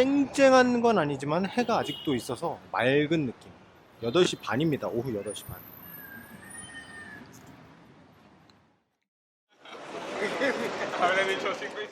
쨍쨍한 건 아니지만 해가 아직도 있어서 맑은 느낌 8시 반입니다 오후 8시 반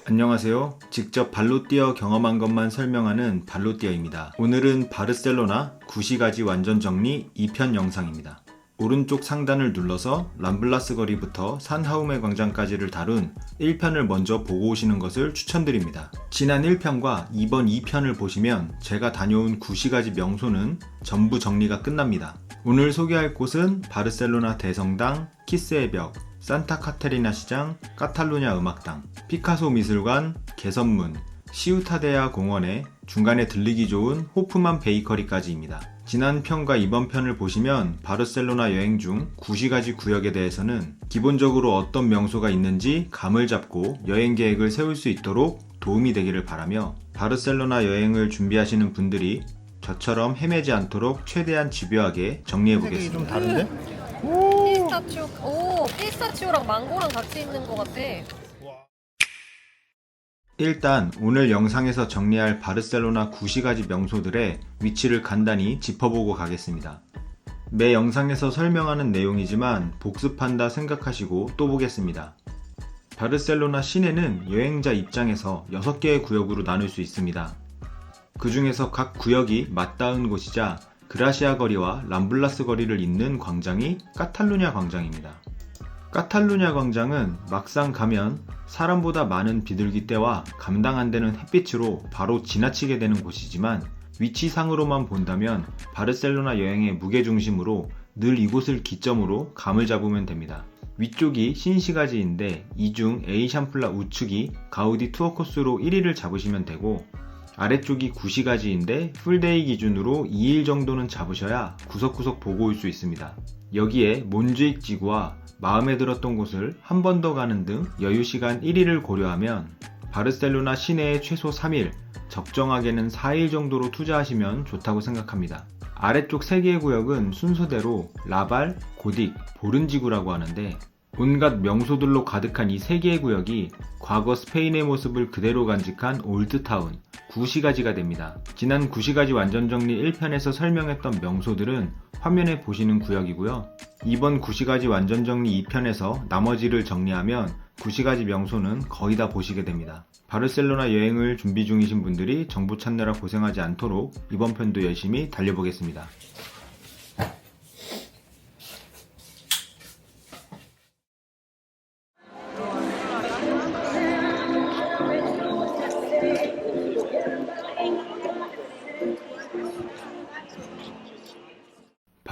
안녕하세요. 직접 발로 뛰어 경험한 것만 설명하는 발로 뛰어입니다. 오늘은 바르셀로나 9시가지 완전 정리 2편 영상입니다. 오른쪽 상단을 눌러서 람블라스 거리부터 산하우메 광장까지를 다룬 1편을 먼저 보고 오시는 것을 추천드립니다. 지난 1편과 이번 2편을 보시면 제가 다녀온 9시가지 명소는 전부 정리가 끝납니다. 오늘 소개할 곳은 바르셀로나 대성당, 키스의 벽, 산타 카테리나 시장, 카탈루냐 음악당, 피카소 미술관, 개선문, 시우타데아 공원에 중간에 들리기 좋은 호프만 베이커리까지입니다. 지난 편과 이번 편을 보시면 바르셀로나 여행 중 9시가지 구역에 대해서는 기본적으로 어떤 명소가 있는지 감을 잡고 여행 계획을 세울 수 있도록 도움이 되기를 바라며 바르셀로나 여행을 준비하시는 분들이 저처럼 헤매지 않도록 최대한 집요하게 정리해 색이 좀 보겠습니다. 다른데? 피스타치오 오 피스타치오랑 망고랑 같이 있는 것 같아. 일단 오늘 영상에서 정리할 바르셀로나 9시가지 명소들의 위치를 간단히 짚어보고 가겠습니다. 매 영상에서 설명하는 내용이지만 복습한다 생각하시고 또 보겠습니다. 바르셀로나 시내는 여행자 입장에서 6개의 구역으로 나눌 수 있습니다. 그 중에서 각 구역이 맞닿은 곳이자 그라시아 거리와 람블라스 거리를 잇는 광장이 카탈루냐 광장입니다. 카탈루냐 광장은 막상 가면 사람보다 많은 비둘기 떼와 감당 안 되는 햇빛으로 바로 지나치게 되는 곳이지만 위치상으로만 본다면 바르셀로나 여행의 무게중심으로 늘 이곳을 기점으로 감을 잡으면 됩니다. 위쪽이 신시가지인데 이중 에이샴플라 우측이 가우디 투어 코스로 1위를 잡으시면 되고 아래쪽이 9시가지인데 풀데이 기준으로 2일 정도는 잡으셔야 구석구석 보고 올 수 있습니다. 여기에 몬주익 지구와 마음에 들었던 곳을 한 번 더 가는 등 여유 시간 1일을 고려하면 바르셀로나 시내에 최소 3일, 적정하게는 4일 정도로 투자하시면 좋다고 생각합니다. 아래쪽 3개의 구역은 순서대로 라발, 고딕, 보른지구라고 하는데 온갖 명소들로 가득한 이 3개의 구역이 과거 스페인의 모습을 그대로 간직한 올드타운, 구시가지가 됩니다. 지난 구시가지 완전정리 1편에서 설명했던 명소들은 화면에 보시는 구역이고요. 이번 구시가지 완전정리 2편에서 나머지를 정리하면 구시가지 명소는 거의 다 보시게 됩니다. 바르셀로나 여행을 준비 중이신 분들이 정보 찾느라 고생하지 않도록 이번 편도 열심히 달려보겠습니다.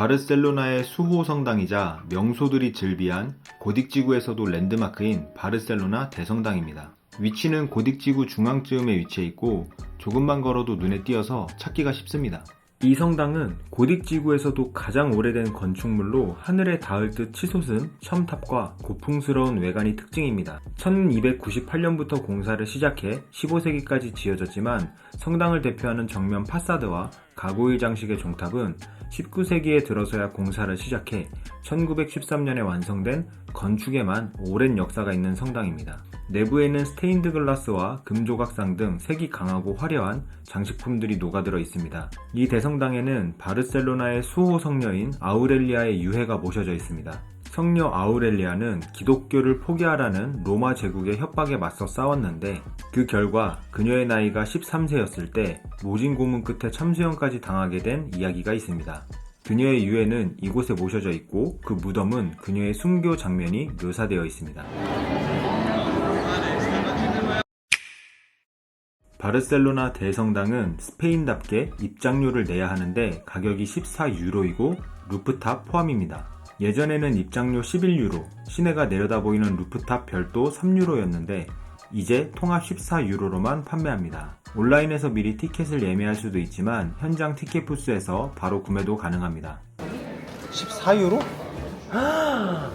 바르셀로나의 수호 성당이자 명소들이 즐비한 고딕 지구에서도 랜드마크인 바르셀로나 대성당입니다. 위치는 고딕 지구 중앙쯤에 위치해 있고 조금만 걸어도 눈에 띄어서 찾기가 쉽습니다. 이 성당은 고딕 지구에서도 가장 오래된 건축물로 하늘에 닿을 듯 치솟은 첨탑과 고풍스러운 외관이 특징입니다. 1298년부터 공사를 시작해 15세기까지 지어졌지만 성당을 대표하는 정면 파사드와 가구일 장식의 종탑은 19세기에 들어서야 공사를 시작해 1913년에 완성된 건축에만 오랜 역사가 있는 성당입니다. 내부에는 스테인드 글라스와 금조각상 등 색이 강하고 화려한 장식품들이 녹아들어 있습니다. 이 대성당에는 바르셀로나의 수호 성녀인 아우렐리아의 유해가 모셔져 있습니다. 성녀 아우렐리아는 기독교를 포기하라는 로마 제국의 협박에 맞서 싸웠는데 그 결과 그녀의 나이가 13세였을 때 모진 고문 끝에 참수형까지 당하게 된 이야기가 있습니다. 그녀의 유해는 이곳에 모셔져 있고 그 무덤은 그녀의 순교 장면이 묘사되어 있습니다. 바르셀로나 대성당은 스페인답게 입장료를 내야 하는데 가격이 14유로이고 루프탑 포함입니다. 예전에는 입장료 11유로, 시내가 내려다 보이는 루프탑 별도 3유로였는데 이제 통합 14유로로만 판매합니다. 온라인에서 미리 티켓을 예매할 수도 있지만 현장 티켓 부스에서 바로 구매도 가능합니다. 14유로? 아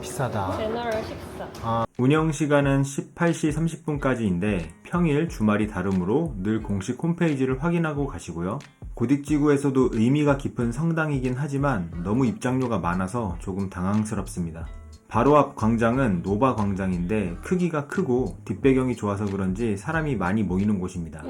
비싸다 제너럴 식사. 운영 시간은 18시 30분까지인데 평일, 주말이 다르므로 늘 공식 홈페이지를 확인하고 가시고요. 고딕지구에서도 의미가 깊은 성당이긴 하지만 너무 입장료가 많아서 조금 당황스럽습니다. 바로 앞 광장은 노바 광장인데 크기가 크고 뒷배경이 좋아서 그런지 사람이 많이 모이는 곳입니다.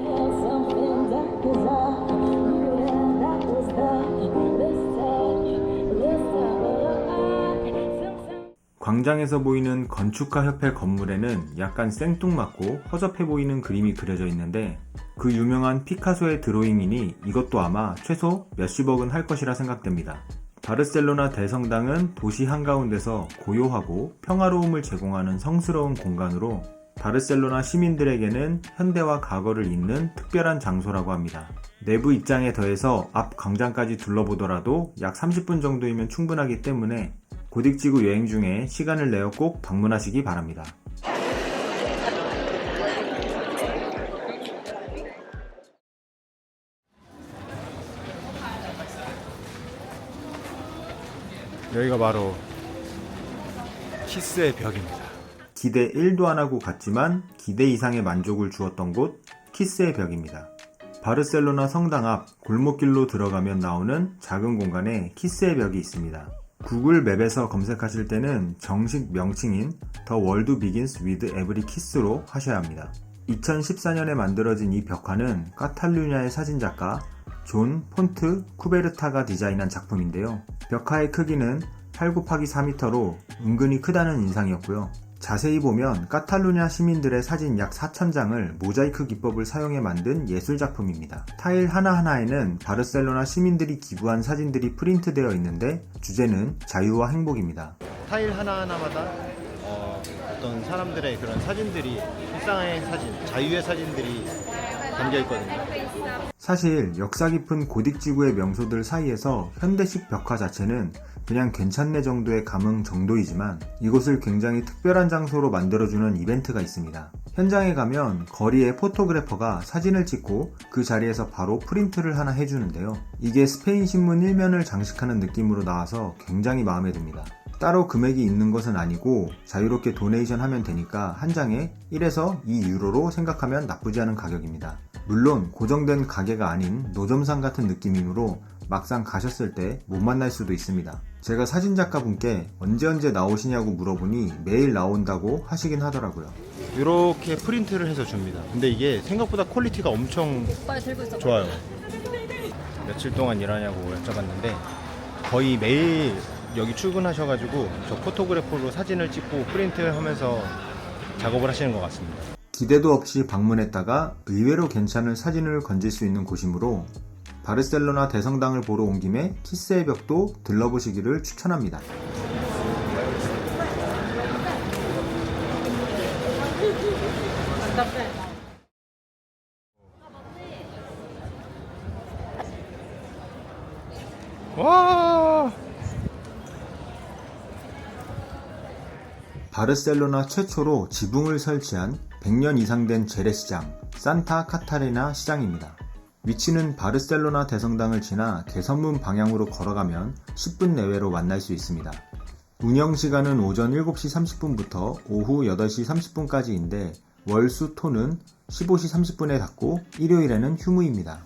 광장에서 보이는 건축가 협회 건물에는 약간 생뚱맞고 허접해 보이는 그림이 그려져 있는데 그 유명한 피카소의 드로잉이니 이것도 아마 최소 몇십억은 할 것이라 생각됩니다. 바르셀로나 대성당은 도시 한가운데서 고요하고 평화로움을 제공하는 성스러운 공간으로 바르셀로나 시민들에게는 현대와 과거를 잇는 특별한 장소라고 합니다. 내부 입장에 더해서 앞 광장까지 둘러보더라도 약 30분 정도이면 충분하기 때문에 고딕지구 여행 중에 시간을 내어 꼭 방문하시기 바랍니다. 여기가 바로 키스의 벽입니다. 기대 1도 안 하고 갔지만 기대 이상의 만족을 주었던 곳 키스의 벽입니다. 바르셀로나 성당 앞 골목길로 들어가면 나오는 작은 공간에 키스의 벽이 있습니다. 구글 맵에서 검색하실 때는 정식 명칭인 The World Begins with Every Kiss로 하셔야 합니다. 2014년에 만들어진 이 벽화는 카탈루냐의 사진작가 존 폰트 쿠베르타가 디자인한 작품인데요. 벽화의 크기는 8 곱하기 4m로 은근히 크다는 인상이었고요. 자세히 보면 카탈루냐 시민들의 사진 약 4,000장을 모자이크 기법을 사용해 만든 예술 작품입니다. 타일 하나하나에는 바르셀로나 시민들이 기부한 사진들이 프린트되어 있는데 주제는 자유와 행복입니다. 타일 하나하나마다 어, 떤 사람들의 그런 사진들이 일상의 사진, 자유의 사진들이 담겨 있거든요. 사실 역사 깊은 고딕 지구의 명소들 사이에서 현대식 벽화 자체는 그냥 괜찮네 정도의 감흥 정도이지만 이곳을 굉장히 특별한 장소로 만들어주는 이벤트가 있습니다. 현장에 가면 거리에 포토그래퍼가 사진을 찍고 그 자리에서 바로 프린트를 하나 해주는데요. 이게 스페인 신문 일면을 장식하는 느낌으로 나와서 굉장히 마음에 듭니다. 따로 금액이 있는 것은 아니고 자유롭게 도네이션 하면 되니까 한 장에 1에서 2유로로 생각하면 나쁘지 않은 가격입니다. 물론 고정된 가게가 아닌 노점상 같은 느낌이므로 막상 가셨을 때 못 만날 수도 있습니다. 제가 사진작가 분께 언제 언제 나오시냐고 물어보니 매일 나온다고 하시긴 하더라고요. 이렇게 프린트를 해서 줍니다. 근데 이게 생각보다 퀄리티가 엄청 빨리 들고 있어. 좋아요. 며칠 동안 일하냐고 여쭤봤는데 거의 매일 여기 출근하셔가지고 저 포토그래퍼로 사진을 찍고 프린트를 하면서 작업을 하시는 것 같습니다. 기대도 없이 방문했다가 의외로 괜찮은 사진을 건질 수 있는 곳이므로 바르셀로나 대성당을 보러 온 김에 키스의 벽도 들러보시기를 추천합니다. 와 바르셀로나 최초로 지붕을 설치한 100년 이상 된 재래시장 산타 카타리나 시장입니다. 위치는 바르셀로나 대성당을 지나 개선문 방향으로 걸어가면 10분 내외로 만날 수 있습니다. 운영 시간은 오전 7시 30분부터 오후 8시 30분까지인데 월 수 토는 15시 30분에 닫고 일요일에는 휴무입니다.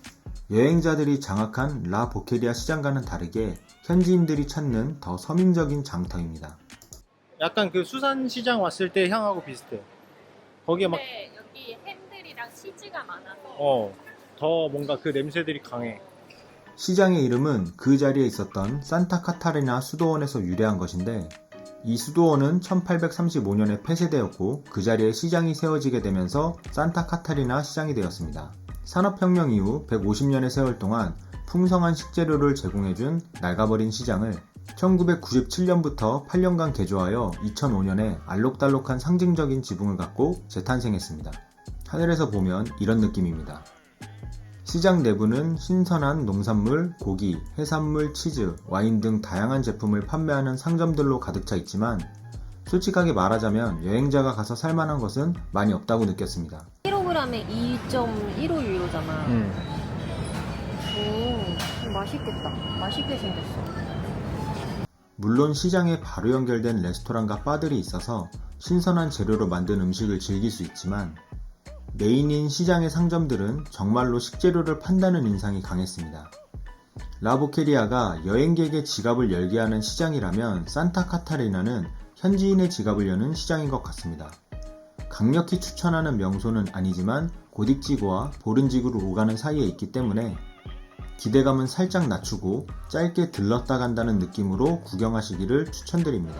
여행자들이 장악한 라 보케리아 시장과는 다르게 현지인들이 찾는 더 서민적인 장터입니다. 약간 그 수산시장 왔을 때 향하고 비슷해. 거기에 막 근데 여기 햄들이랑 치즈가 많아서 어, 더 뭔가 그 냄새들이 강해. 시장의 이름은 그 자리에 있었던 산타 카타리나 수도원에서 유래한 것인데 이 수도원은 1835년에 폐쇄되었고 그 자리에 시장이 세워지게 되면서 산타 카타리나 시장이 되었습니다. 산업혁명 이후 150년의 세월 동안 풍성한 식재료를 제공해준 낡아버린 시장을 1997년부터 8년간 개조하여 2005년에 알록달록한 상징적인 지붕을 갖고 재탄생했습니다. 하늘에서 보면 이런 느낌입니다. 시장 내부는 신선한 농산물, 고기, 해산물, 치즈, 와인 등 다양한 제품을 판매하는 상점들로 가득 차 있지만 솔직하게 말하자면 여행자가 가서 살만한 것은 많이 없다고 느꼈습니다. 1kg에 2.15 유로잖아. 음. 오, 맛있겠다. 맛있게 생겼어. 물론 시장에 바로 연결된 레스토랑과 바들이 있어서 신선한 재료로 만든 음식을 즐길 수 있지만 메인인 시장의 상점들은 정말로 식재료를 판다는 인상이 강했습니다. 라보케리아가 여행객의 지갑을 열게 하는 시장이라면 산타 카타리나는 현지인의 지갑을 여는 시장인 것 같습니다. 강력히 추천하는 명소는 아니지만 고딕지구와 보른지구로 오가는 사이에 있기 때문에 기대감은 살짝 낮추고 짧게 들렀다 간다는 느낌으로 구경하시기를 추천드립니다.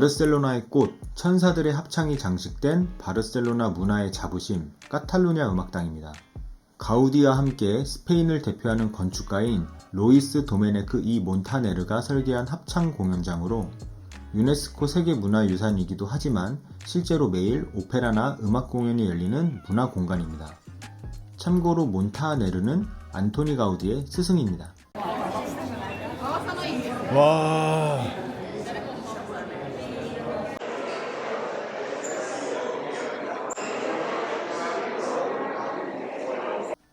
바르셀로나의 꽃, 천사들의 합창이 장식된 바르셀로나 문화의 자부심, 카탈루냐 음악당입니다. 가우디와 함께 스페인을 대표하는 건축가인 로이스 도메네크 이 몬타네르가 설계한 합창 공연장으로 유네스코 세계문화유산이기도 하지만 실제로 매일 오페라나 음악 공연이 열리는 문화 공간입니다. 참고로 몬타네르는 안토니 가우디의 스승입니다. 와.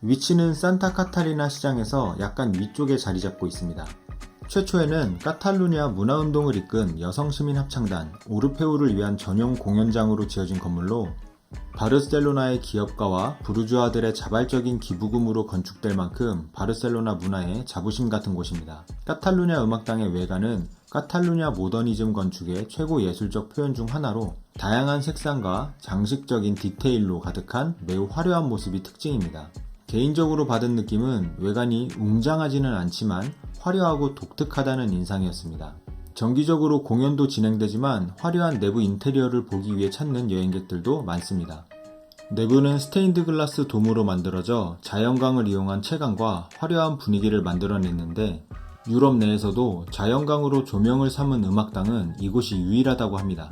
위치는 산타 카타리나 시장에서 약간 위쪽에 자리 잡고 있습니다. 최초에는 카탈루냐 문화운동을 이끈 여성시민합창단 오르페우를 위한 전용 공연장으로 지어진 건물로 바르셀로나의 기업가와 부르주아들의 자발적인 기부금으로 건축될 만큼 바르셀로나 문화의 자부심 같은 곳입니다. 카탈루냐 음악당의 외관은 카탈루냐 모더니즘 건축의 최고 예술적 표현 중 하나로 다양한 색상과 장식적인 디테일로 가득한 매우 화려한 모습이 특징입니다. 개인적으로 받은 느낌은 외관이 웅장하지는 않지만 화려하고 독특하다는 인상이었습니다. 정기적으로 공연도 진행되지만 화려한 내부 인테리어를 보기 위해 찾는 여행객들도 많습니다. 내부는 스테인드 글라스 돔으로 만들어져 자연광을 이용한 채광과 화려한 분위기를 만들어냈는데 유럽 내에서도 자연광으로 조명을 삼은 음악당은 이곳이 유일하다고 합니다.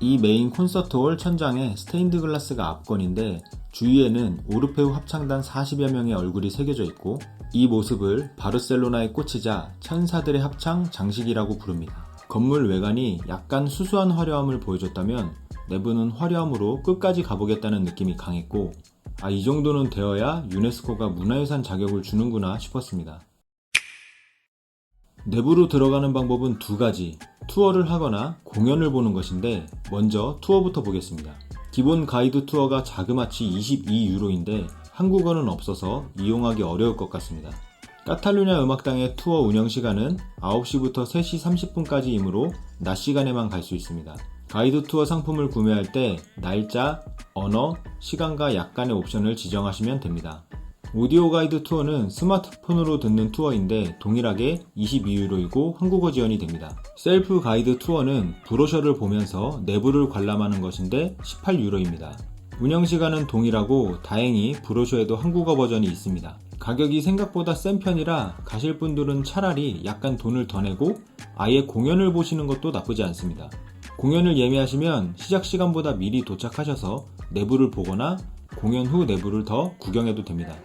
이 메인 콘서트홀 천장에 스테인드 글라스가 압권인데 주위에는 오르페우 합창단 40여 명의 얼굴이 새겨져 있고 이 모습을 바르셀로나의 꽃이자 천사들의 합창 장식이라고 부릅니다. 건물 외관이 약간 수수한 화려함을 보여줬다면 내부는 화려함으로 끝까지 가보겠다는 느낌이 강했고 아 이 정도는 되어야 유네스코가 문화유산 자격을 주는구나 싶었습니다. 내부로 들어가는 방법은 두 가지, 투어를 하거나 공연을 보는 것인데 먼저 투어부터 보겠습니다. 기본 가이드 투어가 자그마치 22유로인데 한국어는 없어서 이용하기 어려울 것 같습니다. 카탈루냐 음악당의 투어 운영 시간은 9시부터 3시 30분까지이므로 낮 시간에만 갈 수 있습니다. 가이드 투어 상품을 구매할 때 날짜, 언어, 시간과 약간의 옵션을 지정하시면 됩니다. 오디오 가이드 투어는 스마트폰으로 듣는 투어인데 동일하게 22유로이고 한국어 지원이 됩니다. 셀프 가이드 투어는 브로셔를 보면서 내부를 관람하는 것인데 18유로입니다. 운영 시간은 동일하고 다행히 브로셔에도 한국어 버전이 있습니다. 가격이 생각보다 센 편이라 가실 분들은 차라리 약간 돈을 더 내고 아예 공연을 보시는 것도 나쁘지 않습니다. 공연을 예매하시면 시작 시간보다 미리 도착하셔서 내부를 보거나 공연 후 내부를 더 구경해도 됩니다.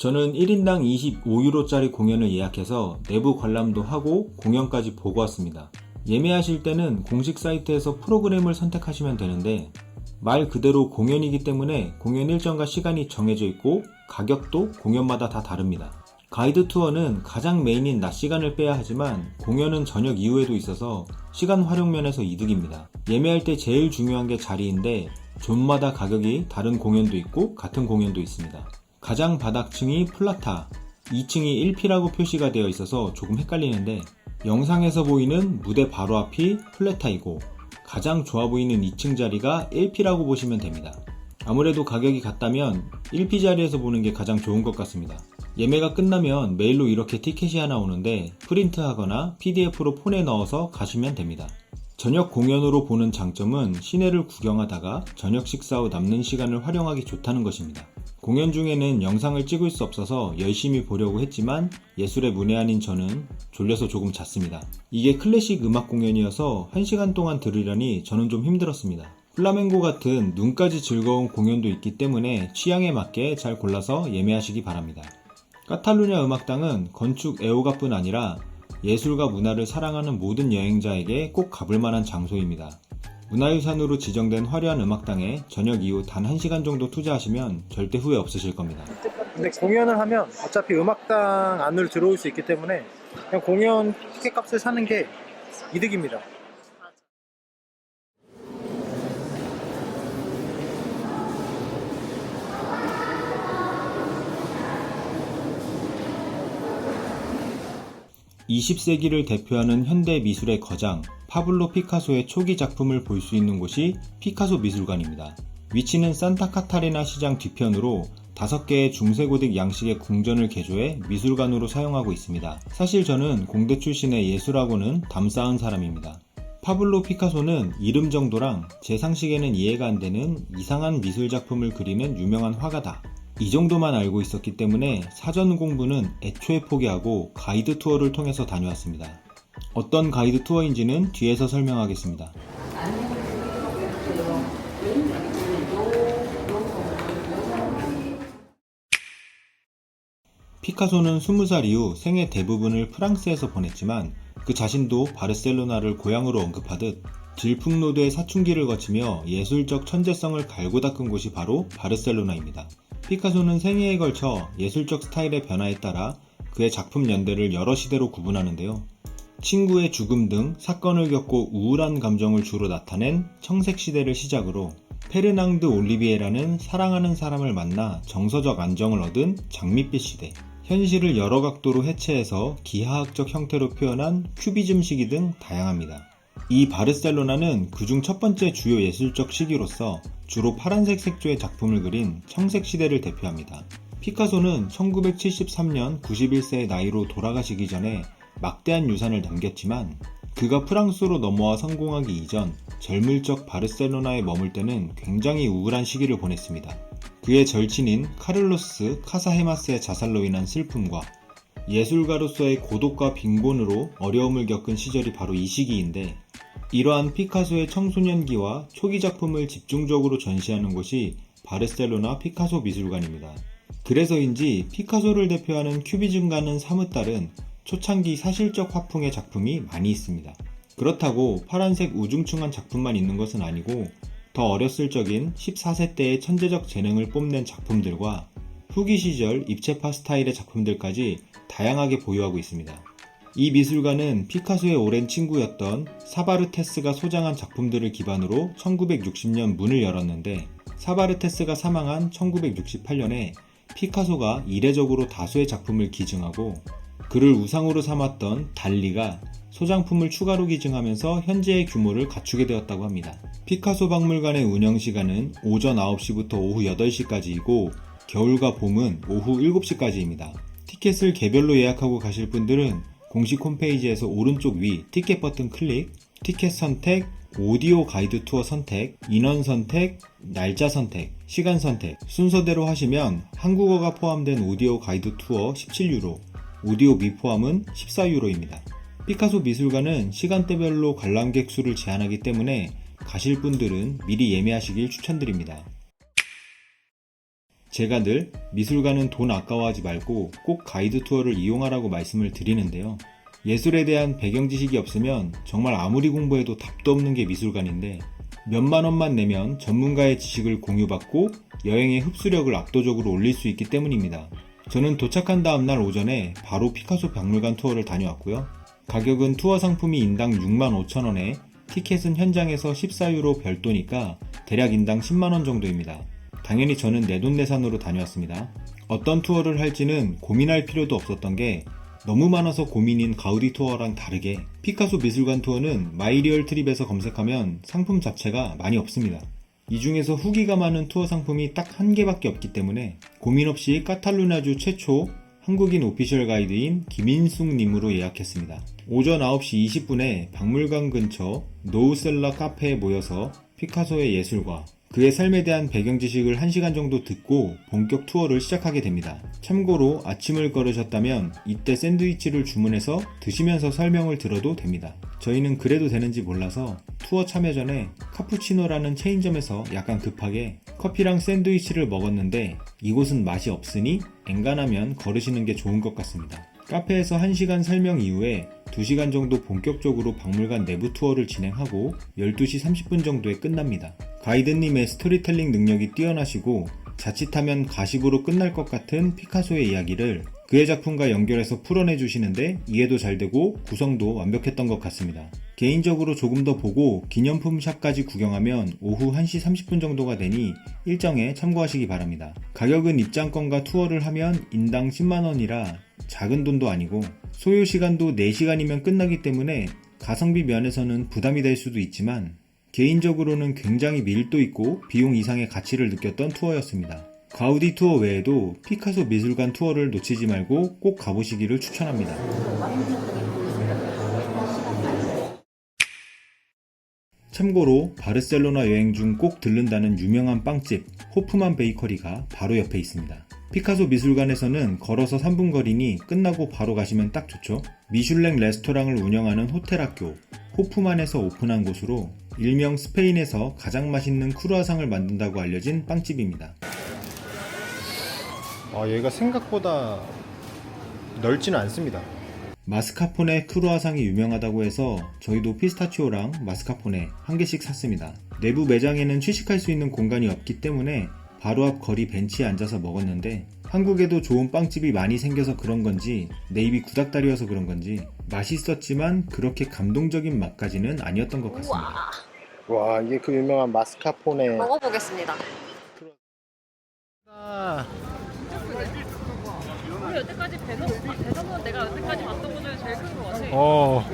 저는 1인당 25유로짜리 공연을 예약해서 내부 관람도 하고 공연까지 보고 왔습니다. 예매하실 때는 공식 사이트에서 프로그램을 선택하시면 되는데 말 그대로 공연이기 때문에 공연 일정과 시간이 정해져 있고 가격도 공연마다 다 다릅니다. 가이드 투어는 가장 메인인 낮 시간을 빼야 하지만 공연은 저녁 이후에도 있어서 시간 활용 면에서 이득입니다. 예매할 때 제일 중요한 게 자리인데 존마다 가격이 다른 공연도 있고 같은 공연도 있습니다. 가장 바닥층이 플라타, 2층이 1피라고 표시가 되어 있어서 조금 헷갈리는데 영상에서 보이는 무대 바로 앞이 플레타이고 가장 좋아 보이는 2층 자리가 1피라고 보시면 됩니다. 아무래도 가격이 같다면 1피 자리에서 보는 게 가장 좋은 것 같습니다. 예매가 끝나면 메일로 이렇게 티켓이 하나 오는데 프린트하거나 PDF로 폰에 넣어서 가시면 됩니다. 저녁 공연으로 보는 장점은 시내를 구경하다가 저녁 식사 후 남는 시간을 활용하기 좋다는 것입니다. 공연 중에는 영상을 찍을 수 없어서 열심히 보려고 했지만 예술의 문외한인 저는 졸려서 조금 잤습니다. 이게 클래식 음악 공연이어서 1시간 동안 들으려니 저는 좀 힘들었습니다. 플라멩고 같은 눈까지 즐거운 공연도 있기 때문에 취향에 맞게 잘 골라서 예매하시기 바랍니다. 카탈루냐 음악당은 건축 애호가뿐 아니라 예술과 문화를 사랑하는 모든 여행자에게 꼭 가볼 만한 장소입니다. 문화유산으로 지정된 화려한 음악당에 저녁 이후 단 1시간 정도 투자하시면 절대 후회 없으실 겁니다. 근데 공연을 하면 어차피 음악당 안으로 들어올 수 있기 때문에 그냥 공연 티켓 값을 사는 게 이득입니다. 이0세기를 대표하는 현대 미술의 거장 파블로 피카소의 초기 작품을 볼 수 있는 곳이 피카소 미술관입니다. 위치는 산타 카타리나 시장 뒤편으로 다섯 개의 중세고딕 양식의 궁전을 개조해 미술관으로 사용하고 있습니다. 사실 저는 공대 출신의 예술하고는 담쌓은 사람입니다. 파블로 피카소는 이름 정도랑 제 상식에는 이해가 안 되는 이상한 미술 작품을 그리는 유명한 화가다. 이 정도만 알고 있었기 때문에 사전 공부는 애초에 포기하고 가이드 투어를 통해서 다녀왔습니다. 어떤 가이드 투어인지는 뒤에서 설명하겠습니다. 피카소는 20살 이후 생애 대부분을 프랑스에서 보냈지만 그 자신도 바르셀로나를 고향으로 언급하듯 질풍노도의 사춘기를 거치며 예술적 천재성을 갈고 닦은 곳이 바로 바르셀로나입니다. 피카소는 생애에 걸쳐 예술적 스타일의 변화에 따라 그의 작품 연대를 여러 시대로 구분하는데요. 친구의 죽음 등 사건을 겪고 우울한 감정을 주로 나타낸 청색 시대를 시작으로 페르낭드 올리비에라는 사랑하는 사람을 만나 정서적 안정을 얻은 장밋빛 시대, 현실을 여러 각도로 해체해서 기하학적 형태로 표현한 큐비즘 시기 등 다양합니다. 이 바르셀로나는 그중 첫 번째 주요 예술적 시기로서 주로 파란색 색조의 작품을 그린 청색 시대를 대표합니다. 피카소는 1973년 91세의 나이로 돌아가시기 전에 막대한 유산을 남겼지만 그가 프랑스로 넘어와 성공하기 이전 젊을 적 바르셀로나에 머물 때는 굉장히 우울한 시기를 보냈습니다. 그의 절친인 카를로스 카사헤마스의 자살로 인한 슬픔과 예술가로서의 고독과 빈곤으로 어려움을 겪은 시절이 바로 이 시기인데 이러한 피카소의 청소년기와 초기 작품을 집중적으로 전시하는 곳이 바르셀로나 피카소 미술관입니다. 그래서인지 피카소를 대표하는 큐비즘과는 사뭇 다른 초창기 사실적 화풍의 작품이 많이 있습니다. 그렇다고 파란색 우중충한 작품만 있는 것은 아니고 더 어렸을 적인 14세 때의 천재적 재능을 뽐낸 작품들과 후기 시절 입체파 스타일의 작품들까지 다양하게 보유하고 있습니다. 이 미술관은 피카소의 오랜 친구였던 사바르테스가 소장한 작품들을 기반으로 1960년 문을 열었는데 사바르테스가 사망한 1968년에 피카소가 이례적으로 다수의 작품을 기증하고 그를 우상으로 삼았던 달리가 소장품을 추가로 기증하면서 현재의 규모를 갖추게 되었다고 합니다. 피카소 박물관의 운영 시간은 오전 9시부터 오후 8시까지이고 겨울과 봄은 오후 7시까지입니다. 티켓을 개별로 예약하고 가실 분들은 공식 홈페이지에서 오른쪽 위 티켓 버튼 클릭, 티켓 선택, 오디오 가이드 투어 선택, 인원 선택, 날짜 선택, 시간 선택 순서대로 하시면 한국어가 포함된 오디오 가이드 투어 17유로, 오디오 미포함은 14유로입니다. 피카소 미술관은 시간대별로 관람객 수를 제한하기 때문에 가실 분들은 미리 예매하시길 추천드립니다. 제가 늘 미술관은 돈 아까워하지 말고 꼭 가이드 투어를 이용하라고 말씀을 드리는데요. 예술에 대한 배경 지식이 없으면 정말 아무리 공부해도 답도 없는 게 미술관인데 몇만 원만 내면 전문가의 지식을 공유받고 여행의 흡수력을 압도적으로 올릴 수 있기 때문입니다. 저는 도착한 다음 날 오전에 바로 피카소 박물관 투어를 다녀왔고요. 가격은 투어 상품이 인당 65,000원에 티켓은 현장에서 14유로 별도니까 대략 인당 10만 원 정도입니다. 당연히 저는 내돈내산으로 다녀왔습니다. 어떤 투어를 할지는 고민할 필요도 없었던 게 너무 많아서 고민인 가우디 투어랑 다르게 피카소 미술관 투어는 마이리얼 트립에서 검색하면 상품 자체가 많이 없습니다. 이 중에서 후기가 많은 투어 상품이 딱 한 개밖에 없기 때문에 고민 없이 카탈루냐주 최초 한국인 오피셜 가이드인 김인숙님으로 예약했습니다. 오전 9시 20분에 박물관 근처 노우셀라 카페에 모여서 피카소의 예술과 그의 삶에 대한 배경 지식을 1시간 정도 듣고 본격 투어를 시작하게 됩니다. 참고로 아침을 걸으셨다면 이때 샌드위치를 주문해서 드시면서 설명을 들어도 됩니다. 저희는 그래도 되는지 몰라서 투어 참여 전에 카푸치노라는 체인점에서 약간 급하게 커피랑 샌드위치를 먹었는데 이곳은 맛이 없으니 엔간하면 걸으시는 게 좋은 것 같습니다. 카페에서 1시간 설명 이후에 2시간 정도 본격적으로 박물관 내부 투어를 진행하고 12시 30분 정도에 끝납니다. 가이드님의 스토리텔링 능력이 뛰어나시고 자칫하면 가십으로 끝날 것 같은 피카소의 이야기를 그의 작품과 연결해서 풀어내 주시는데 이해도 잘 되고 구성도 완벽했던 것 같습니다. 개인적으로 조금 더 보고 기념품 샵까지 구경하면 오후 1시 30분 정도가 되니 일정에 참고하시기 바랍니다. 가격은 입장권과 투어를 하면 인당 10만원이라 작은 돈도 아니고 소요 시간도 4시간이면 끝나기 때문에 가성비 면에서는 부담이 될 수도 있지만 개인적으로는 굉장히 밀도 있고 비용 이상의 가치를 느꼈던 투어였습니다. 가우디 투어 외에도 피카소 미술관 투어를 놓치지 말고 꼭 가보시기를 추천합니다. 참고로 바르셀로나 여행 중 꼭 들른다는 유명한 빵집 호프만 베이커리가 바로 옆에 있습니다. 피카소 미술관에서는 걸어서 3분 거리니 끝나고 바로 가시면 딱 좋죠. 미슐랭 레스토랑을 운영하는 호텔 학교 호프만에서 오픈한 곳으로 일명 스페인에서 가장 맛있는 크루아상을 만든다고 알려진 빵집입니다. 아, 여기가 생각보다 넓지는 않습니다. 마스카포네 크루아상이 유명하다고 해서 저희도 피스타치오랑 마스카포네 한 개씩 샀습니다. 내부 매장에는 취식할 수 있는 공간이 없기 때문에 바로 앞 거리 벤치에 앉아서 먹었는데 한국에도 좋은 빵집이 많이 생겨서 그런 건지 내 입이 구닥다리여서 그런 건지 맛있었지만 그렇게 감동적인 맛까지는 아니었던 것 같습니다. 와 이게 그 유명한 마스카포네 먹어보겠습니다. 어.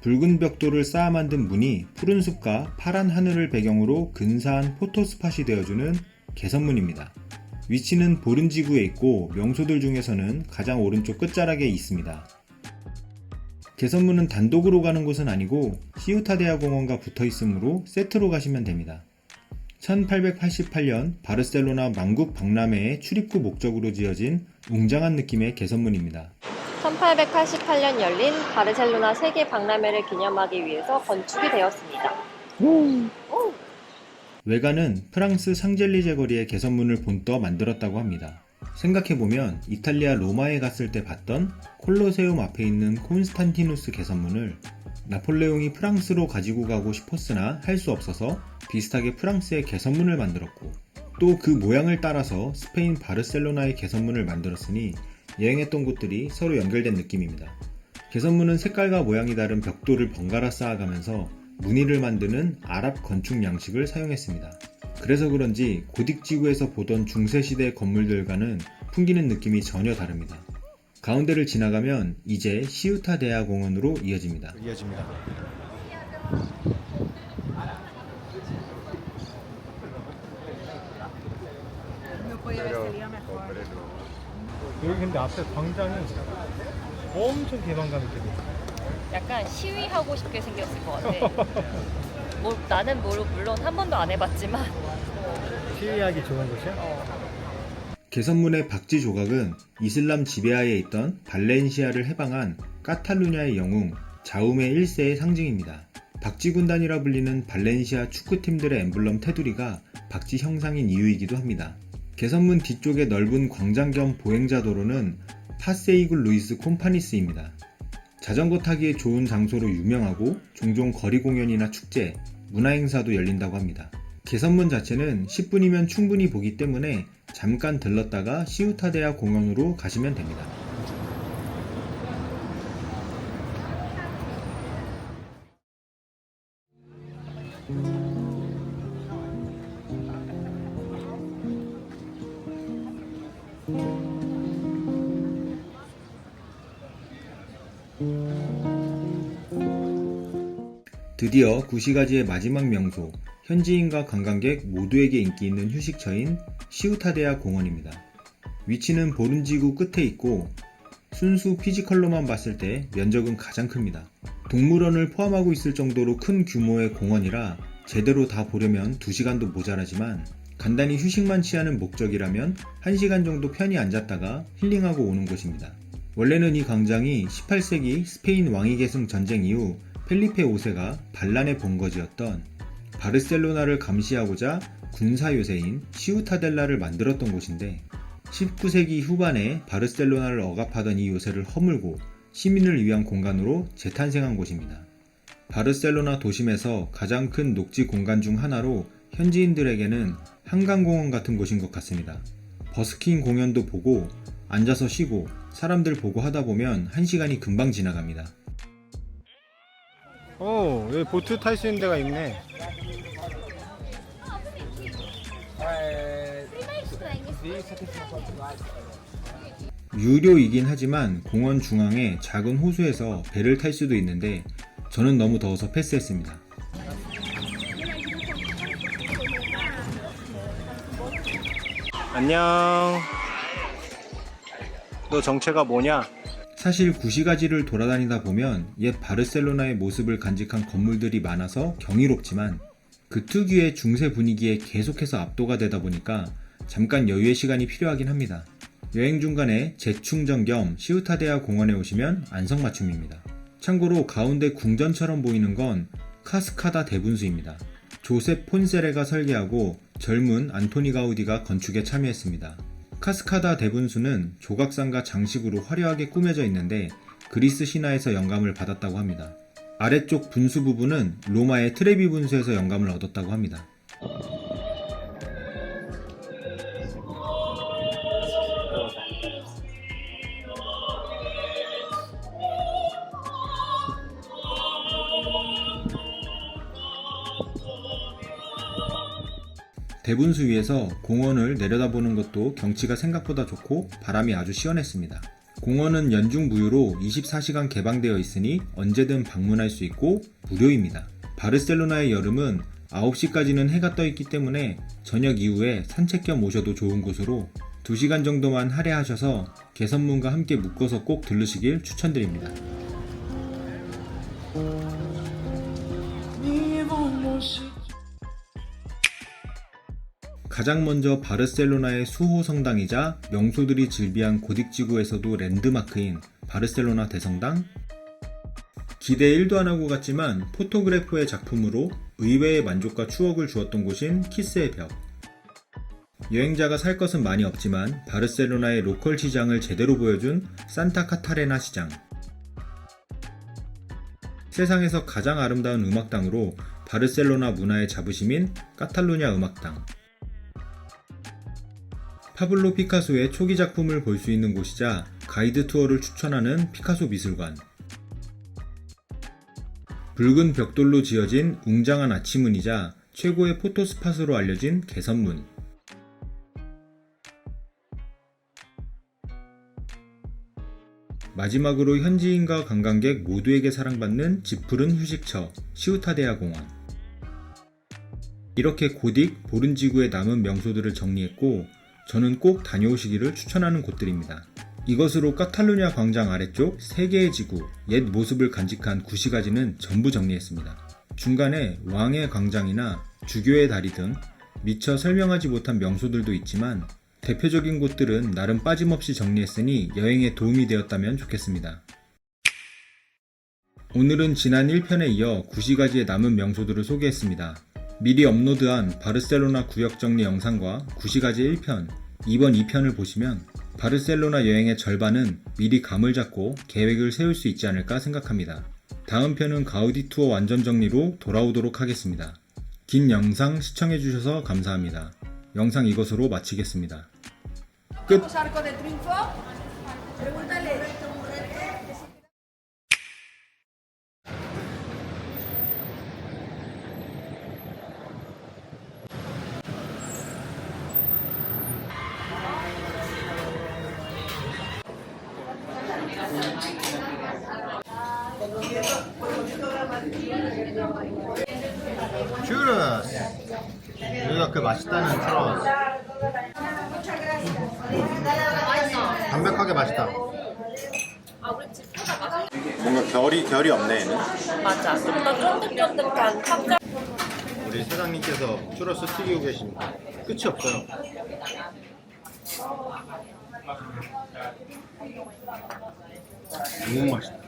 붉은 벽돌을 쌓아 만든 문이 푸른 숲과 파란 하늘을 배경으로 근사한 포토스팟이 되어주는 개선문입니다. 위치는 보른지구에 있고 명소들 중에서는 가장 오른쪽 끝자락에 있습니다. 개선문은 단독으로 가는 곳은 아니고 시우타데아 공원과 붙어 있으므로 세트로 가시면 됩니다. 1888년 바르셀로나 만국 박람회의 출입구 목적으로 지어진 웅장한 느낌의 개선문입니다. 1888년 열린 바르셀로나 세계 박람회를 기념하기 위해서 건축이 되었습니다. 외관은 프랑스 샹젤리제 거리의 개선문을 본떠 만들었다고 합니다. 생각해보면 이탈리아 로마에 갔을 때 봤던 콜로세움 앞에 있는 콘스탄티누스 개선문을 나폴레옹이 프랑스로 가지고 가고 싶었으나 할 수 없어서 비슷하게 프랑스의 개선문을 만들었고 또 그 모양을 따라서 스페인 바르셀로나의 개선문을 만들었으니 여행했던 곳들이 서로 연결된 느낌입니다. 개선문은 색깔과 모양이 다른 벽돌을 번갈아 쌓아가면서 무늬를 만드는 아랍 건축 양식을 사용했습니다. 그래서 그런지 고딕 지구에서 보던 중세시대 건물들과는 풍기는 느낌이 전혀 다릅니다. 가운데를 지나가면 이제 시우타 대야 공원으로 이어집니다. 이어집니다. 여기 근데 앞에 광장이 엄청 개방감 있게 돼 있어. 약간 시위하고 싶게 생겼을 것 같아. 뭐, 나는 뭐, 물론 한 번도 안 해봤지만 시위하기 좋은 곳이야? 어, 개선문의 박쥐 조각은 이슬람 지배하에 있던 발렌시아를 해방한 카탈루냐의 영웅 자움의 1세의 상징입니다. 박쥐 군단이라 불리는 발렌시아 축구팀들의 엠블럼 테두리가 박쥐 형상인 이유이기도 합니다. 개선문 뒤쪽의 넓은 광장 겸 보행자 도로는 파세이굴 루이스 콤파니스입니다. 자전거 타기에 좋은 장소로 유명하고 종종 거리 공연이나 축제, 문화행사도 열린다고 합니다. 개선문 자체는 10분이면 충분히 보기 때문에 잠깐 들렀다가 시우타데아 공원으로 가시면 됩니다. 드디어 구시가지의 마지막 명소, 현지인과 관광객 모두에게 인기 있는 휴식처인 시우타데아 공원입니다. 위치는 보른지구 끝에 있고 순수 피지컬로만 봤을 때 면적은 가장 큽니다. 동물원을 포함하고 있을 정도로 큰 규모의 공원이라 제대로 다 보려면 2시간도 모자라지만 간단히 휴식만 취하는 목적이라면 1시간 정도 편히 앉았다가 힐링하고 오는 곳입니다. 원래는 이 광장이 18세기 스페인 왕위 계승 전쟁 이후 펠리페 5세가 반란의 본거지였던 바르셀로나를 감시하고자 군사 요새인 시우타델라를 만들었던 곳인데 19세기 후반에 바르셀로나를 억압하던 이 요새를 허물고 시민을 위한 공간으로 재탄생한 곳입니다. 바르셀로나 도심에서 가장 큰 녹지 공간 중 하나로 현지인들에게는 한강공원 같은 곳인 것 같습니다. 버스킹 공연도 보고 앉아서 쉬고 사람들 보고 하다 보면 한 시간이 금방 지나갑니다. 오, 여기 보트 탈 수 있는 데가 있네. 유료이긴 하지만 공원 중앙에 작은 호수에서 배를 탈 수도 있는데 저는 너무 더워서 패스했습니다. 안녕. 너 정체가 뭐냐? 사실 구시가지를 돌아다니다 보면 옛 바르셀로나의 모습을 간직한 건물들이 많아서 경이롭지만 그 특유의 중세 분위기에 계속해서 압도가 되다 보니까 잠깐 여유의 시간이 필요하긴 합니다. 여행 중간에 재충전 겸 시우타데아 공원에 오시면 안성맞춤입니다. 참고로 가운데 궁전처럼 보이는 건 카스카다 대분수입니다. 조셉 폰세레가 설계하고 젊은 안토니 가우디가 건축에 참여했습니다. 카스카다 대분수는 조각상과 장식으로 화려하게 꾸며져 있는데 그리스 신화에서 영감을 받았다고 합니다. 아래쪽 분수 부분은 로마의 트레비 분수에서 영감을 얻었다고 합니다. 대분수 위에서 공원을 내려다보는 것도 경치가 생각보다 좋고 바람이 아주 시원했습니다. 공원은 연중 무휴로 24시간 개방되어 있으니 언제든 방문할 수 있고 무료입니다. 바르셀로나의 여름은 9시까지는 해가 떠 있기 때문에 저녁 이후에 산책 겸 오셔도 좋은 곳으로 2시간 정도만 할애하셔서 개선문과 함께 묶어서 꼭 들르시길 추천드립니다. 가장 먼저 바르셀로나의 수호 성당이자 명소들이 즐비한 고딕 지구에서도 랜드마크인 바르셀로나 대성당. 기대 1도 안 하고 갔지만 포토그래퍼의 작품으로 의외의 만족과 추억을 주었던 곳인 키스의 벽. 여행자가 살 것은 많이 없지만 바르셀로나의 로컬 시장을 제대로 보여준 산타 카타레나 시장. 세상에서 가장 아름다운 음악당으로 바르셀로나 문화의 자부심인 카탈루냐 음악당 파블로 피카소의 초기 작품을 볼 수 있는 곳이자 가이드 투어를 추천하는 피카소 미술관. 붉은 벽돌로 지어진 웅장한 아치문이자 최고의 포토 스팟으로 알려진 개선문. 마지막으로 현지인과 관광객 모두에게 사랑받는 짙푸른 휴식처 시우타데아 공원. 이렇게 고딕 보른 지구의 남은 명소들을 정리했고 저는 꼭 다녀오시기를 추천하는 곳들입니다. 이것으로 카탈루냐 광장 아래쪽 3개의 지구, 옛 모습을 간직한 구시가지는 전부 정리했습니다. 중간에 왕의 광장이나 주교의 다리 등 미처 설명하지 못한 명소들도 있지만 대표적인 곳들은 나름 빠짐없이 정리했으니 여행에 도움이 되었다면 좋겠습니다. 오늘은 지난 1편에 이어 구시가지의 남은 명소들을 소개했습니다. 미리 업로드한 바르셀로나 구역 정리 영상과 구시가지 1편, 이번 2편을 보시면 바르셀로나 여행의 절반은 미리 감을 잡고 계획을 세울 수 있지 않을까 생각합니다. 다음 편은 가우디 투어 완전 정리로 돌아오도록 하겠습니다. 긴 영상 시청해주셔서 감사합니다. 영상 이것으로 마치겠습니다. 끝! Vamos Arco de Triunfo. Pregúntale. 츄르스. 여기가 그 맛있다는 트러스. 담백하게 맛있다. 뭔가 결이 결이 없네 얘는. 맞아. 좀 더 쫀득쫀득한 탑장. 우리 사장님께서 츄러스 튀기고 계십니다. 끝이 없어요. 너무 맛있다.